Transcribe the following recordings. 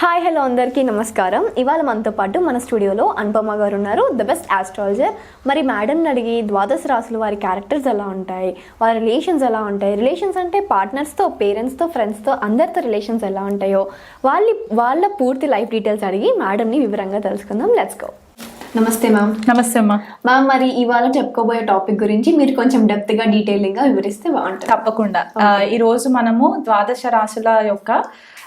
Hi hello అందరికీ నమస్కారం. ఇవాళ మనతో పాటు మన స్టూడియోలో అనుపమ గారు ఉన్నారు. ద బెస్ట్ ఆస్ట్రాలజర్ మరి మేడంని అడిగి ద్వాదశ రాసులు వారి క్యారెక్టర్స్ ఎలా ఉంటాయి? వారి రిలేషన్స్ ఎలా ఉంటాయి? రిలేషన్స్ అంటే పార్ట్నర్స్తో పేరెంట్స్తో ఫ్రెండ్స్తో అందరితో రిలేషన్స్ ఎలా ఉంటాయో? వాళ్ళ వాళ్ళ పూర్తి లైఫ్ డీటెయిల్స్ అడిగి మేడంని వివరంగా తెలుసుకుందాం. లెట్స్ గో నమస్తే మ్యామ్ నమస్తే అమ్మా. మ్యామ్ మరి ఇవాళ చెప్పుకోబోయే టాపిక్ గురించి మీరు కొంచెం డెప్త్గా డీటెయిలింగ్గా వివరిస్తే బాగుంటుంది. తప్పకుండా. ఈ రోజు మనము ద్వాదశ రాశుల యొక్క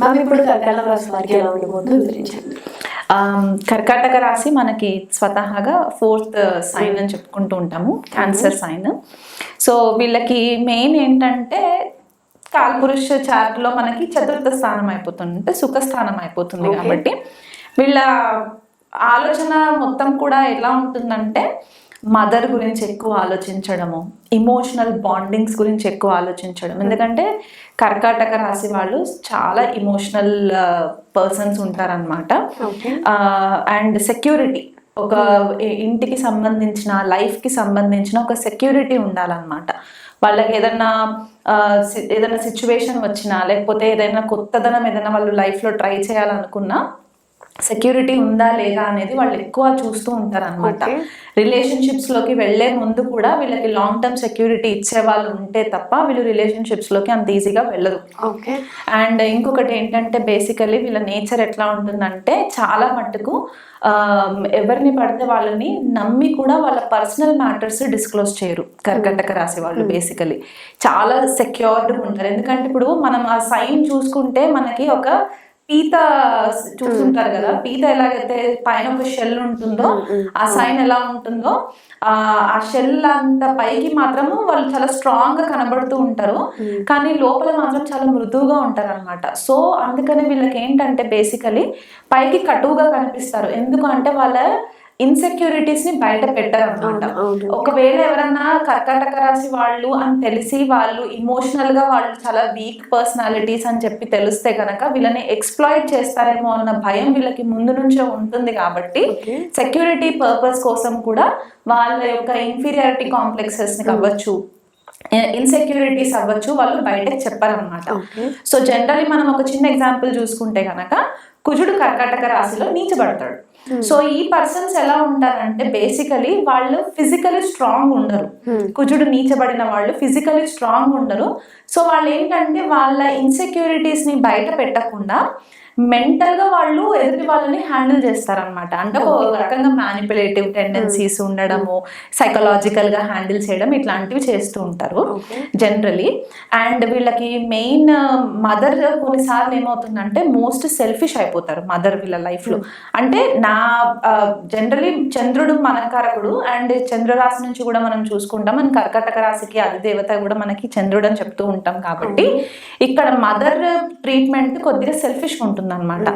మ్యామ్ ఇప్పుడు కర్కాటక రాశి వారికి ఎలా ఉండబోతుందో వివరించండి. కర్కాటక రాశి మనకి స్వతహాగా ఫోర్త్ సైన్ అని చెప్పుకుంటూ ఉంటాము క్యాన్సర్ సైన్. సో వీళ్ళకి మెయిన్ ఏంటంటే కాల్పురుష చార్ట్లో మనకి చతుర్థ స్థానం అయిపోతుంది అంటే సుఖస్థానం అయిపోతుంది కాబట్టి వీళ్ళ ఆలోచన మొత్తం కూడా ఎలా ఉంటుందంటే మదర్ గురించి ఎక్కువ ఆలోచించడము ఇమోషనల్ బాండింగ్స్ గురించి ఎక్కువ ఆలోచించడం. ఎందుకంటే కర్కాటక రాశి వాళ్ళు చాలా ఇమోషనల్ పర్సన్స్ ఉంటారనమాట. అండ్ సెక్యూరిటీ ఒక ఇ- ఇంటికి సంబంధించిన లైఫ్కి సంబంధించిన ఒక సెక్యూరిటీ ఉండాలన్నమాట. వాళ్ళకి ఏదైనా ఆ, సి- ఏదైనా సిచ్యువేషన్ వచ్చినా లేకపోతే ఏదైనా కొత్తదనం ఏదైనా వాళ్ళు లైఫ్లో ట్రై చేయాలనుకున్నా సెక్యూరిటీ ఉందా లేదా అనేది వాళ్ళు ఎక్కువ చూస్తూ ఉంటారు అనమాట. రిలేషన్షిప్స్లోకి వెళ్ళే ముందు కూడా వీళ్ళకి లాంగ్ టర్మ్ సెక్యూరిటీ ఇచ్చే వాళ్ళు ఉంటే తప్ప వీళ్ళు రిలేషన్షిప్స్లోకి అంత ఈజీగా వెళ్ళరు ఓకే. అండ్ ఇంకొకటి ఏంటంటే బేసికలీ వీళ్ళ నేచర్ ఎట్లా ఉంటుందంటే చాలా మట్టుకు ఎవరిని పడితే వాళ్ళని నమ్మి కూడా వాళ్ళ పర్సనల్ మ్యాటర్స్ డిస్క్లోజ్ చేయరు. కర్కటక రాసే వాళ్ళు బేసికలీ చాలా సెక్యూర్డ్గా ఉంటారు. ఎందుకంటే ఇప్పుడు మనం ఆ సైన్ చూసుకుంటే మనకి ఒక పీత చూసుంటారు కదా పీత ఎలాగైతే పైన ఒక షెల్ ఉంటుందో ఆ సైన్ ఎలా ఉంటుందో ఆ షెల్ అంత పైకి మాత్రము వాళ్ళు చాలా స్ట్రాంగ్గా కనబడుతూ ఉంటారు. కానీ లోపల మాత్రం చాలా మృదువుగా ఉంటారు అనమాట సో అందుకని వీళ్ళకి ఏంటంటే బేసికలీ పైకి కటువుగా కనిపిస్తారు. ఎందుకు అంటే వాళ్ళ ఇన్సెక్యూరిటీస్ని బయట పెట్టారు అనమాట అవును. ఒకవేళ ఎవరన్నా కర్కాటక రాశి వాళ్ళు అని తెలిసి వాళ్ళు ఇమోషనల్గా వాళ్ళు చాలా వీక్ పర్సనాలిటీస్ అని చెప్పి తెలిస్తే కనుక వీళ్ళని ఎక్స్ప్లాయిట్ చేస్తారేమో అన్న భయం వీళ్ళకి ముందు నుంచే ఉంటుంది కాబట్టి. సెక్యూరిటీ పర్పస్ కోసం కూడా వాళ్ళ యొక్క ఇన్ఫీరియారిటీ కాంప్లెక్సెస్ని అవ్వచ్చు ఇన్సెక్యూరిటీస్ అవ్వచ్చు వాళ్ళు బయటకు చెప్పారనమాట. సో జనరల్లీ మనం ఒక చిన్న ఎగ్జాంపుల్ చూసుకుంటే కనుక కుజుడు కర్కాటక రాశిలో నీచబడతాడు సో ఈ పర్సన్స్ ఎలా ఉంటారంటే బేసికలీ వాళ్ళు ఫిజికలీ స్ట్రాంగ్ ఉండరు. కుజుడు నీచబడిన వాళ్ళు ఫిజికలీ స్ట్రాంగ్ ఉండరు. సో వాళ్ళు ఏంటంటే వాళ్ళ ఇన్సెక్యూరిటీస్ని బయట పెట్టకుండా మెంటల్గా వాళ్ళు ఎదుటి వాళ్ళని హ్యాండిల్ చేస్తారనమాట అంటే ఒక రకంగా మ్యానిపులేటివ్ టెండెన్సీస్ ఉండడము సైకలాజికల్గా హ్యాండిల్ చేయడం ఇట్లాంటివి చేస్తూ ఉంటారు. జనరలీ అండ్ వీళ్ళకి మెయిన్ మదర్ కొన్నిసార్లు ఏమవుతుందంటే మోస్ట్ సెల్ఫిష్ అయిపోతారు మదర్ వీళ్ళ లైఫ్లో. అంటే నా జనరలీ చంద్రుడు మనకారకుడు అండ్ చంద్రరాశి నుంచి కూడా మనం చూసుకుంటాం. మన కర్కటక రాశికి అధిదేవత కూడా మనకి చంద్రుడు అని చెప్తూ ఉంటాం కాబట్టి ఇక్కడ మదర్ ట్రీట్మెంట్ కొద్దిగా సెల్ఫిష్ ఉంటుంది అనమాట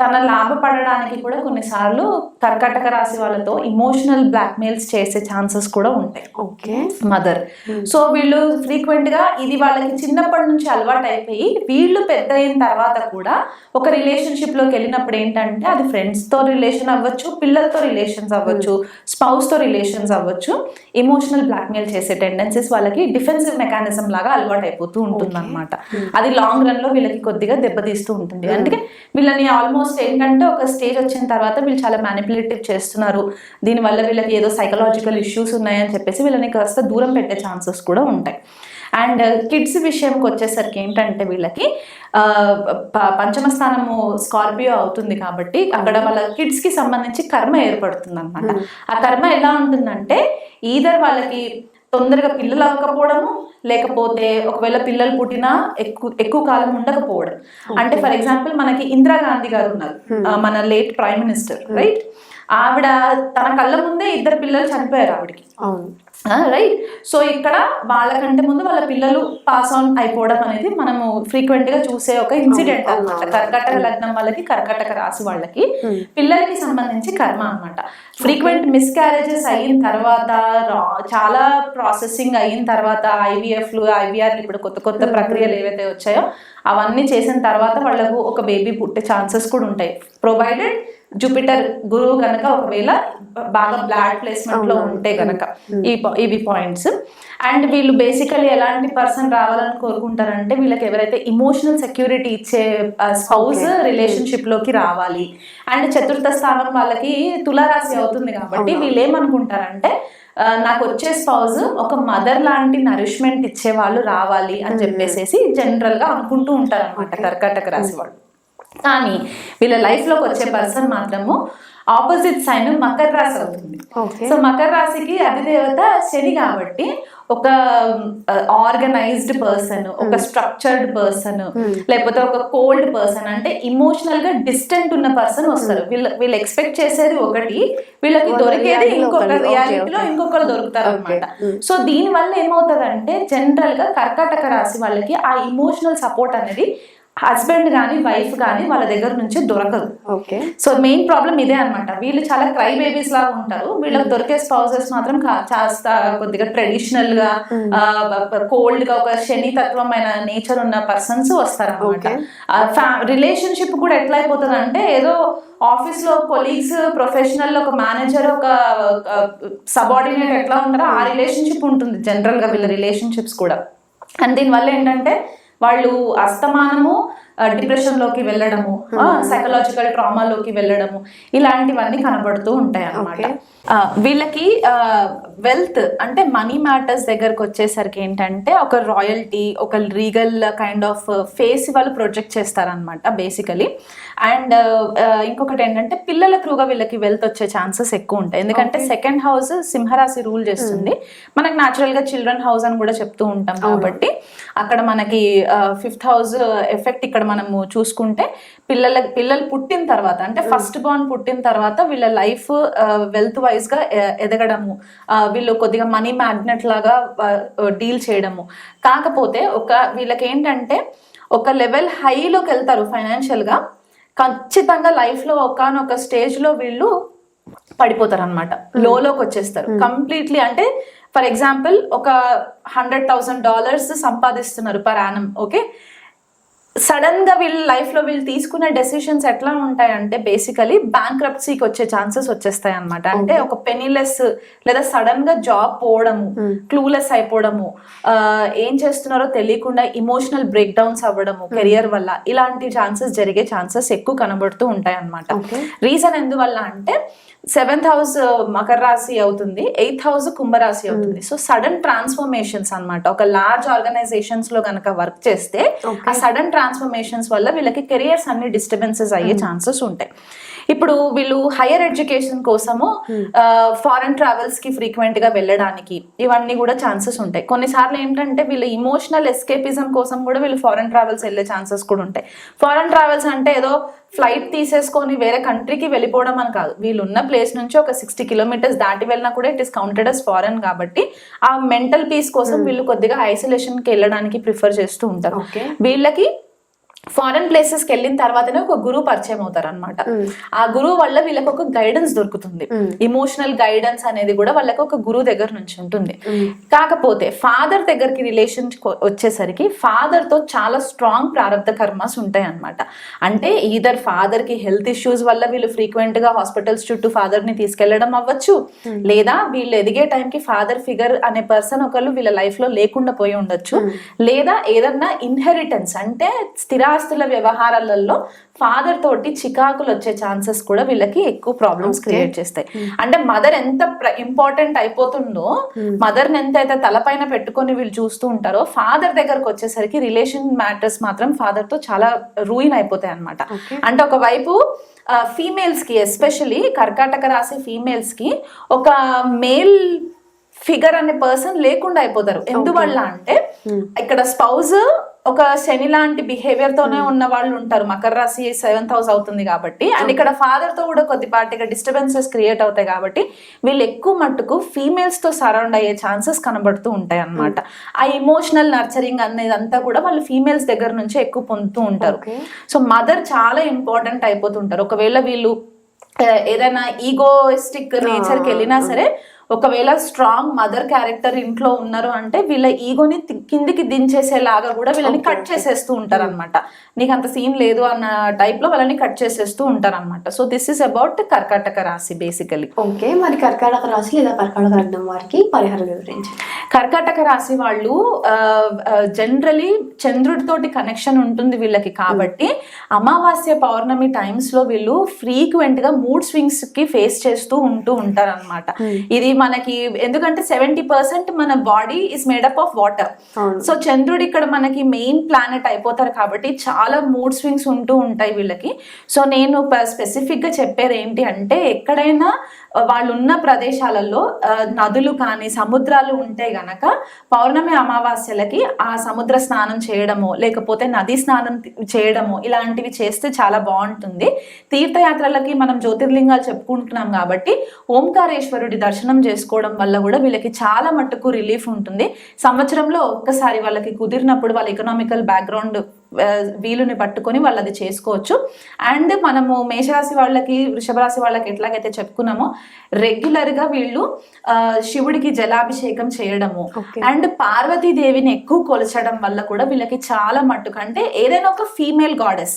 తన లాభపడడానికి కూడా కొన్నిసార్లు కర్కటక రాశి వాళ్ళతో ఇమోషనల్ బ్లాక్మెయిల్స్ చేసే ఛాన్సెస్ కూడా ఉంటాయి. ఓకే. మదర్ సో వీళ్ళు ఫ్రీక్వెంట్గా ఇది వాళ్ళకి చిన్నప్పటి నుంచి అలవాటు అయిపోయి వీళ్ళు పెద్ద అయిన తర్వాత కూడా ఒక రిలేషన్షిప్లోకి వెళ్ళినప్పుడు ఏంటంటే అది ఫ్రెండ్స్తో రిలేషన్ అవ్వచ్చు పిల్లలతో రిలేషన్స్ అవ్వచ్చు స్పౌస్తో రిలేషన్స్ అవ్వచ్చు. ఇమోషనల్ బ్లాక్మెయిల్ చేసే టెండెన్సీస్ వాళ్ళకి డిఫెన్సివ్ మెకానిజం లాగా అలవాటు అయిపోతూ ఉంటుంది అనమాట అది లాంగ్ రన్లో వీళ్ళకి కొద్దిగా దెబ్బతీస్తూ ఉంటుంది. అందుకే వీళ్ళని ఆల్మోస్ట్ ఏంటంటే ఒక స్టేజ్ వచ్చిన తర్వాత వీళ్ళు చాలా మ్యానిపులేటివ్ చేస్తున్నారు. దీనివల్ల వీళ్ళకి ఏదో సైకలాజికల్ ఇష్యూస్ ఉన్నాయని చెప్పేసి వీళ్ళని కాస్త దూరం పెట్టే ఛాన్సెస్ కూడా ఉంటాయి. అండ్ కిడ్స్ విషయంకి వచ్చేసరికి ఏంటంటే వీళ్ళకి పంచమ స్థానము స్కార్పియో అవుతుంది కాబట్టి అక్కడ వాళ్ళ కిడ్స్కి సంబంధించి కర్మ ఏర్పడుతుంది అనమాట ఆ కర్మ ఎలా ఉంటుందంటే ఈధర్ వాళ్ళకి తొందరగా పిల్లలు అవ్వకపోవడము లేకపోతే ఒకవేళ పిల్లలు పుట్టినా ఎక్కువ ఎక్కువ కాలం ఉండకపోవడం. అంటే ఫర్ ఎగ్జాంపుల్ మనకి ఇందిరాగాంధీ గారు ఉన్నారు మన లేట్ ప్రైమ్ మినిస్టర్ రైట్? ఆవిడ తన కళ్ళ ముందే ఇద్దరు పిల్లలు చనిపోయారు ఆవిడకి. రైట్ సో ఇక్కడ వాళ్ళకంటే ముందు వాళ్ళ పిల్లలు పాస్ ఆన్ అయిపోవడం అనేది మనము ఫ్రీక్వెంట్గా చూసే ఒక ఇన్సిడెంట్ అన్నమాట. కర్కటక లగ్నం వాళ్ళకి కర్కటక రాశి వాళ్ళకి పిల్లలకి సంబంధించి కర్మ అన్నమాట. ఫ్రీక్వెంట్ మిస్క్యారేజెస్ అయిన తర్వాత చాలా ప్రాసెసింగ్ అయిన తర్వాత ఐవీఎఫ్లు ఐవీఆర్లు ఇప్పుడు కొత్త కొత్త ప్రక్రియలు ఏవైతే వచ్చాయో అవన్నీ చేసిన తర్వాత వాళ్ళకు ఒక బేబీ పుట్టే ఛాన్సెస్ కూడా ఉంటాయి. ప్రొవైడెడ్ జూపిటర్ గురువు కనుక ఒకవేళ బాగా బ్లాడ్ ప్లేస్మెంట్లో ఉంటే గనక ఈ ఇవి పాయింట్స్ అండ్ వీళ్ళు బేసికలీ ఎలాంటి పర్సన్ రావాలని కోరుకుంటారంటే వీళ్ళకి ఎవరైతే ఇమోషనల్ సెక్యూరిటీ ఇచ్చే స్పౌస్ రిలేషన్షిప్లోకి రావాలి. అండ్ చతుర్థ స్థానం వాళ్ళకి తులారాశి అవుతుంది కాబట్టి వీళ్ళు ఏమనుకుంటారంటే నాకు వచ్చే స్పౌజ్ ఒక మదర్ లాంటి నరిష్మెంట్ ఇచ్చే వాళ్ళు రావాలి అని చెప్పేసి జనరల్గా అనుకుంటూ ఉంటారు అనమాట కర్కాటక రాశి వాళ్ళు. కానీ వీళ్ళ లైఫ్లోకి వచ్చే పర్సన్ మాత్రము ఆపోజిట్ సైన్ మకర రాశి అవుతుంది. సో మకర రాశికి అధిదేవత శని కాబట్టి ఒక ఆర్గనైజ్డ్ పర్సన్ ఒక స్ట్రక్చర్డ్ పర్సన్ లేకపోతే ఒక కోల్డ్ పర్సన్ అంటే ఇమోషనల్గా డిస్టెంట్ ఉన్న పర్సన్ వస్తారు. వీళ్ళు వీళ్ళు ఎక్స్పెక్ట్ చేసేది ఒకటి వీళ్ళకి వాళ్ళ దొరికేది ఇంకొక రియాలిటీలో. ఇంకొకరు దొరుకుతారు అనమాట సో దీని వల్ల ఏమవుతుందంటే జనరల్గా కర్కాటక రాశి వాళ్ళకి ఆ ఇమోషనల్ సపోర్ట్ అనేది హస్బెండ్ కానీ వైఫ్ కానీ వాళ్ళ దగ్గర నుంచి దొరకదు. ఓకే. సో మెయిన్ ప్రాబ్లం ఇదే అన్నమాట. వీళ్ళు చాలా క్రై బేబీస్ లాగా ఉంటారు. వీళ్ళకి దొరికే స్పౌసెస్ మాత్రం కాస్త కొద్దిగా ట్రెడిషనల్గా కోల్డ్గా ఒక శని తత్వమైన నేచర్ ఉన్న పర్సన్స్ వస్తారు అనమాట రిలేషన్షిప్ కూడా ఎట్లా అయిపోతుంది అంటే ఏదో ఆఫీస్లో కొలీగ్స్ ప్రొఫెషనల్ ఒక మేనేజర్ ఒక సబార్డినేట్ ఎట్లా ఉంటారో ఆ రిలేషన్షిప్ ఉంటుంది జనరల్గా వీళ్ళ రిలేషన్షిప్స్ కూడా. అండ్ దీనివల్ల ఏంటంటే వాళ్ళు అస్తమానము డిప్రెషన్లోకి వెళ్ళడము సైకలాజికల్ ట్రామాలోకి వెళ్ళడము ఇలాంటివన్నీ కనబడుతూ ఉంటాయి అన్నమాట. వీళ్ళకి వెల్త్ అంటే మనీ మ్యాటర్స్ దగ్గరకు వచ్చేసరికి ఏంటంటే ఒక రాయల్టీ ఒక లీగల్ కైండ్ ఆఫ్ ఫేస్ వాళ్ళు ప్రొజెక్ట్ చేస్తారనమాట బేసికలీ అండ్ ఇంకొకటి ఏంటంటే పిల్లల త్రూగా వీళ్ళకి వెల్త్ వచ్చే ఛాన్సెస్ ఎక్కువ ఉంటాయి. ఎందుకంటే సెకండ్ హౌస్ సింహరాశి రూల్ చేస్తుంది. మనకు న్యాచురల్గా చిల్డ్రన్ హౌస్ అని కూడా చెప్తూ ఉంటాం కాబట్టి అక్కడ మనకి ఫిఫ్త్ హౌస్ ఎఫెక్ట్ ఇక్కడ మనము చూసుకుంటే పిల్లల పిల్లలు పుట్టిన తర్వాత అంటే ఫస్ట్ బార్న్ పుట్టిన తర్వాత వీళ్ళ లైఫ్ వెల్త్ వైజ్గా ఎ- ఎదగడము వీళ్ళు కొద్దిగా మనీ మ్యాగ్నెట్ లాగా డీల్ చేయడము. కాకపోతే ఒక వీళ్ళకి ఏంటంటే ఒక లెవెల్ హైలోకి వెళ్తారు ఫైనాన్షియల్గా ఖచ్చితంగా లైఫ్లో ఒకనొక స్టేజ్లో వీళ్ళు పడిపోతారు అనమాట లోకి వచ్చేస్తారు. కంప్లీట్లీ అంటే ఫర్ ఎగ్జాంపుల్ ఒక హండ్రెడ్ థౌసండ్ డాలర్స్ సంపాదిస్తున్నారు పర్ యానం ఓకే సడన్గా వీళ్ళ లైఫ్లో వీళ్ళు తీసుకునే డెసిషన్స్ ఎట్లా ఉంటాయంటే బేసికలీ బ్యాంక్రప్సీకి వచ్చే ఛాన్సెస్ వచ్చేస్తాయి అనమాట అంటే ఒక పెనీలెస్ లేదా సడన్గా జాబ్ పోవడము క్లూలెస్ అయిపోవడము ఏం చేస్తున్నారో తెలియకుండా ఇమోషనల్ బ్రేక్ డౌన్స్ అవ్వడము కెరియర్ వల్ల ఇలాంటి ఛాన్సెస్ జరిగే ఛాన్సెస్ ఎక్కువ కనబడుతూ ఉంటాయి అనమాట. రీజన్ ఎందువల్ల అంటే సెవెంత్ హౌస్ మకర రాశి అవుతుంది ఎయిత్ హౌస్ కుంభరాశి అవుతుంది. సో సడన్ ట్రాన్స్ఫర్మేషన్స్ అన్నమాట. ఒక లార్జ్ ఆర్గనైజేషన్స్లో కనుక వర్క్ చేస్తే ఆ సడన్ ట్రాన్స్ఫర్మేషన్స్ వల్ల వీళ్ళకి కెరియర్స్ అన్ని డిస్టర్బెన్సెస్ అయ్యే ఛాన్సెస్ ఉంటాయి. ఇప్పుడు వీళ్ళు హైయర్ ఎడ్యుకేషన్ కోసము ఫారెన్ ట్రావెల్స్కి ఫ్రీక్వెంట్గా వెళ్ళడానికి ఇవన్నీ కూడా ఛాన్సెస్ ఉంటాయి. కొన్నిసార్లు ఏంటంటే వీళ్ళు ఇమోషనల్ ఎస్కేపిజం కోసం కూడా వీళ్ళు ఫారెన్ ట్రావెల్స్ వెళ్ళే ఛాన్సెస్ కూడా ఉంటాయి. ఫారెన్ ట్రావెల్స్ అంటే ఏదో ఫ్లైట్ తీసేసుకొని వేరే కంట్రీకి వెళ్ళిపోవడం అని కాదు. వీళ్ళు ఉన్న ప్లేస్ నుంచి ఒక సిక్స్టీ కిలోమీటర్స్ దాటి వెళ్ళినా కూడా it is counted as foreign కాబట్టి ఆ మెంటల్ పీస్ కోసం వీళ్ళు కొద్దిగా ఐసోలేషన్కి వెళ్ళడానికి ప్రిఫర్ చేస్తూ ఉంటారు. వీళ్ళకి ఫారెన్ ప్లేసెస్కి వెళ్ళిన తర్వాతనే ఒక గురువు పరిచయం అవుతారు అనమాట ఆ గురువు వల్ల వీళ్ళకి ఒక గైడెన్స్ దొరుకుతుంది. ఇమోషనల్ గైడెన్స్ అనేది కూడా వాళ్ళకి ఒక గురువు దగ్గర నుంచి ఉంటుంది. కాకపోతే ఫాదర్ దగ్గరికి రిలేషన్ వచ్చేసరికి ఫాదర్తో చాలా స్ట్రాంగ్ ప్రారంభ కర్మస్ ఉంటాయి అనమాట అంటే ఈధర్ ఫాదర్కి హెల్త్ ఇష్యూస్ వల్ల వీళ్ళు ఫ్రీక్వెంట్గా హాస్పిటల్స్ చుట్టూ ఫాదర్ని తీసుకెళ్ళడం అవ్వచ్చు. లేదా వీళ్ళు ఎదిగే టైంకి ఫాదర్ ఫిగర్ అనే పర్సన్ ఒకళ్ళు వీళ్ళ లైఫ్లో లేకుండా పోయి ఉండొచ్చు. లేదా ఏదన్నా ఇన్హెరిటెన్స్ అంటే స్థిరాస్తి స్థిరాస్తుల వ్యవహారాలలో ఫాదర్ తోటి చికాకులు వచ్చే ఛాన్సెస్ కూడా వీళ్ళకి ఎక్కువ ప్రాబ్లమ్స్ క్రియేట్ చేస్తాయి. అంటే మదర్ ఎంత ఇంపార్టెంట్ అయిపోతుందో మదర్ని ఎంత అయితే తలపైన పెట్టుకొని వీళ్ళు చూస్తూ ఉంటారో ఫాదర్ దగ్గరకు వచ్చేసరికి రిలేషన్ మ్యాటర్స్ మాత్రం ఫాదర్తో చాలా రూయిన్ అయిపోతాయి అనమాట అంటే ఒకవైపు ఫీమేల్స్కి ఎస్పెషలీ కర్కాటక రాశి ఫీమేల్స్కి ఒక మేల్ ఫిగర్ అనే పర్సన్ లేకుండా అయిపోతారు. ఎందువల్ల అంటే ఇక్కడ స్పౌజ్ ఒక శని లాంటి బిహేవియర్ తోనే ఉన్న వాళ్ళు ఉంటారు. మకర రాశి సెవెంత్ హౌస్ అవుతుంది కాబట్టి. అండ్ ఇక్కడ ఫాదర్తో కూడా కొద్దిపాటిగా డిస్టర్బెన్సెస్ క్రియేట్ అవుతాయి కాబట్టి వీళ్ళు ఎక్కువ మట్టుకు ఫీమేల్స్తో సరౌండ్ అయ్యే ఛాన్సెస్ కనబడుతూ ఉంటాయి అన్నమాట. ఆ ఇమోషనల్ నర్చరింగ్ అనేది అంతా కూడా వాళ్ళు ఫీమేల్స్ దగ్గర నుంచి ఎక్కువ పొందుతూ ఉంటారు. సో మదర్ చాలా ఇంపార్టెంట్ అయిపోతుంటారు. ఒకవేళ వీళ్ళు ఏదైనా ఈగోయిస్టిక్ నేచర్కి వెళ్ళినా సరే ఒకవేళ స్ట్రాంగ్ మదర్ క్యారెక్టర్ ఇంట్లో ఉన్నారు అంటే వీళ్ళ ఈగోని కిందికి దించేసేలాగా కూడా వీళ్ళని కట్ చేసేస్తూ ఉంటారు అనమాట నీకు అంత సీన్ లేదు అన్న టైప్లో వాళ్ళని కట్ చేసేస్తూ ఉంటారు అనమాట సో దిస్ ఇస్ అబౌట్ కర్కాటక రాశి బేసికలీ ఓకే మరి కర్కాటక రాశి లేదా కర్కాటక లగ్నం వారికి పరిహారం వివరించండి కర్కాటక రాశి వాళ్ళు జనరలీ చంద్రుడితోటి కనెక్షన్ ఉంటుంది వీళ్ళకి కాబట్టి అమావాస్య పౌర్ణమి టైమ్స్లో వీళ్ళు ఫ్రీక్వెంట్గా మూడ్ స్వింగ్స్కి ఫేస్ చేస్తూ ఉంటూ ఉంటారు అనమాట ఇది మనకి ఎందుకంటే సెవెంటీ పర్సెంట్ మన body is made up of water. So చంద్రుడు ఇక్కడ మనకి మెయిన్ ప్లానెట్ అయిపోతారు కాబట్టి చాలా మూడ్ స్వింగ్స్ ఉంటూ ఉంటాయి వీళ్ళకి. సో నేను స్పెసిఫిక్గా చెప్పేది ఏంటి అంటే ఎక్కడైనా వాళ్ళు ఉన్న ప్రదేశాలలో నదులు కానీ సముద్రాలు ఉంటే గనక పౌర్ణమి అమావాస్యలకి ఆ సముద్ర స్నానం చేయడము లేకపోతే నది స్నానం చేయడము ఇలాంటివి చేస్తే చాలా బాగుంటుంది. తీర్థయాత్రలకి మనం జ్యోతిర్లింగాలు చెప్పుకుంటున్నాం కాబట్టి ఓంకారేశ్వరుడి దర్శనం చేసుకోవడం వల్ల కూడా వీళ్ళకి చాలా మట్టుకు రిలీఫ్ ఉంటుంది. సంవత్సరంలో ఒక్కసారి వాళ్ళకి కుదిరినప్పుడు వాళ్ళ ఎకనామికల్ బ్యాక్గ్రౌండ్ వీలుని పట్టుకొని వాళ్ళు అది చేసుకోవచ్చు. అండ్ మనము మేషరాశి వాళ్ళకి వృషభ రాశి వాళ్ళకి ఎట్లాగైతే చెప్పుకున్నామో రెగ్యులర్గా వీళ్ళు శివుడికి జలాభిషేకం చేయడము. అండ్ పార్వతీదేవిని ఎక్కువ కొలచడం వల్ల కూడా వీళ్ళకి చాలా మట్టుకు అంటే ఏదైనా ఒక ఫీమేల్ గాడెస్.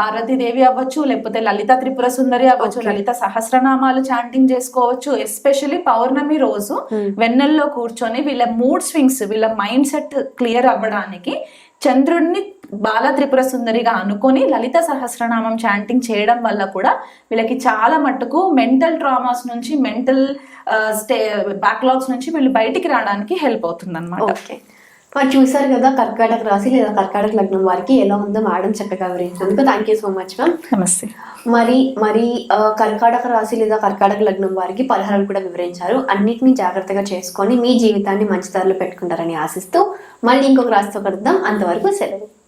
పార్వతీదేవి అవ్వచ్చు లేకపోతే లలిత త్రిపుర సుందరి అవ్వచ్చు లలిత సహస్రనామాలు చాంటింగ్ చేసుకోవచ్చు ఎస్పెషల్లీ పౌర్ణమి రోజు వెన్నెల్లో కూర్చొని వీళ్ళ మూడ్ స్వింగ్స్ వీళ్ళ మైండ్ సెట్ క్లియర్ అవ్వడానికి చంద్రుడిని బాల త్రిపుర సుందరిగా అనుకొని లలిత సహస్రనామం చాంటింగ్ చేయడం వల్ల కూడా వీళ్ళకి చాలా మట్టుకు మెంటల్ ట్రామాస్ నుంచి మెంటల్ స్టే బ్యాక్లాగ్స్ నుంచి వీళ్ళు బయటికి రావడానికి హెల్ప్ అవుతుంది అనమాట ఓకే. మరి చూసారు కదా కర్కాటక రాశి లేదా కర్కాటక లగ్నం వారికి ఎలా ఉందో మేడం చక్కగా వివరించినందుకు thank you so much ma'am నమస్తే. మరి మరి కర్కాటక రాశి లేదా కర్కాటక లగ్నం వారికి పరిహారాలు కూడా వివరించారు. అన్నిటిని జాగ్రత్తగా చేసుకొని మీ జీవితాన్ని మంచి దారిలో పెట్టుకుంటారని ఆశిస్తూ మళ్ళీ ఇంకొక రాశితో కలుద్దాం. అంతవరకు సెలవు.